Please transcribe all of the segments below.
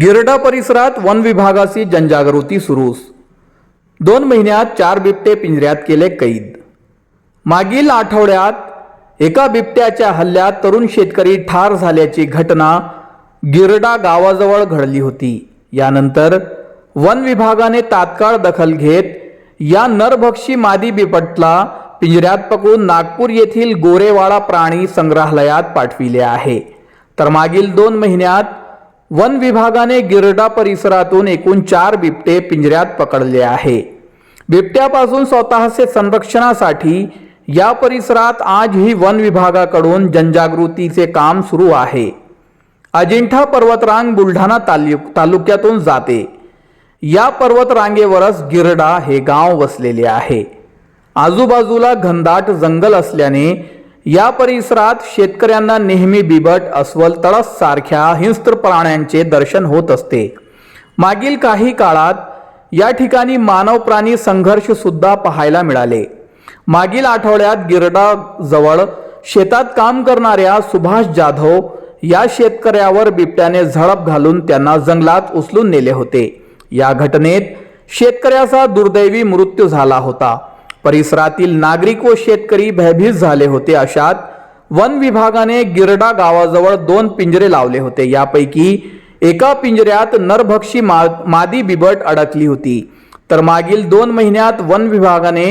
गिरडा परिसरात वन विभागाची जनजागृती सुरूच. दोन महिन्यात चार बिबटे पिंजऱ्यात केले कैद. मागील आठवड्यात एका बिबट्याच्या हल्ल्यात तरुण शेतकरी ठार झाल्याची घटना गिरडा गावाजवळ घडली होती. यानंतर वन विभागाने तात्काळ दखल घेत या नरभक्षी मादी बिबटला पिंजऱ्यात पकडून नागपूर येथील गोरेवाडा प्राणी संग्रहालयात पाठविले आहे. तर मागील दोन महिन्यात वन विभागाने गिरडा परिसरातून एकूण चार बिबटे पिंजऱ्यात पकडले आहे. बिबट्यापासून स्वतःचे संरक्षणासाठी या परिसरात आजही वन विभागाकडून जनजागृतीचे काम सुरू आहे. अजिंठा पर्वतरांग बुलढाणा तालुक तालुक्यातून जाते. या पर्वतरांगेवरच गिरडा हे गाव वसलेले आहे. आजूबाजूला घनदाट जंगल असल्याने या परिसरात शेतकऱ्यांना नेहमी बिबट अस्वल तळस सारख्या हिंस्त्र प्राण्यांचे दर्शन होत असते. मागील काही काळात या ठिकाणी मानव प्राणी संघर्ष सुद्धा पाहायला मिळाले. मागील आठवड्यात गिरडा जवळ शेतात काम करणाऱ्या सुभाष जाधव या शेतकऱ्यावर बिबट्याने झडप घालून त्यांना जंगलात उचलून नेले होते. या घटनेत शेतकऱ्याचा दुर्दैवी मृत्यू झाला होता. परिसरातील नागरिक व शेतकरी भयभीत झाले होते अशात वन विभागाने गिरडा गावाजवळ दोन पिंजरे लावले होते. यापैकी एका पिंजऱ्यात नरभक्षी मा मादी बिबट अडकली होती. तर मागील दोन महिन्यात वन विभागाने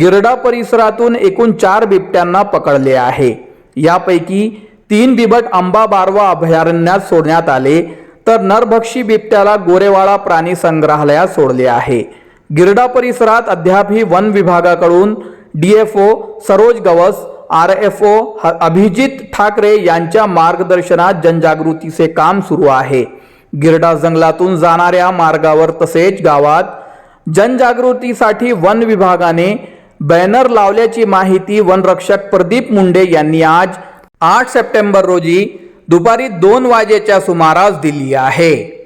गिरडा परिसरातून एकूण चार बिबट्यांना पकडले आहे. यापैकी तीन बिबट आंबा बारवा अभयारण्यात सोडण्यात आले. तर नरभक्षी बिबट्याला गोरेवाडा प्राणी संग्रहालयात सोडले आहे. गिरडा परिसरात अद्यापही वन विभागाकडून DFO Saroj Gavas R F O Abhijit Thackeray यांच्या मार्गदर्शनात जनजागृतीचे काम सुरू आहे. गिरडा जंगलातून जाणाऱ्या मार्गावर तसेच गावात जनजागृतीसाठी वन विभागाने बॅनर लावल्याची माहिती वनरक्षक प्रदीप मुंडे यांनी आज आठ सप्टेंबर रोजी दुपारी दोन वाजेच्या सुमारास दिली आहे.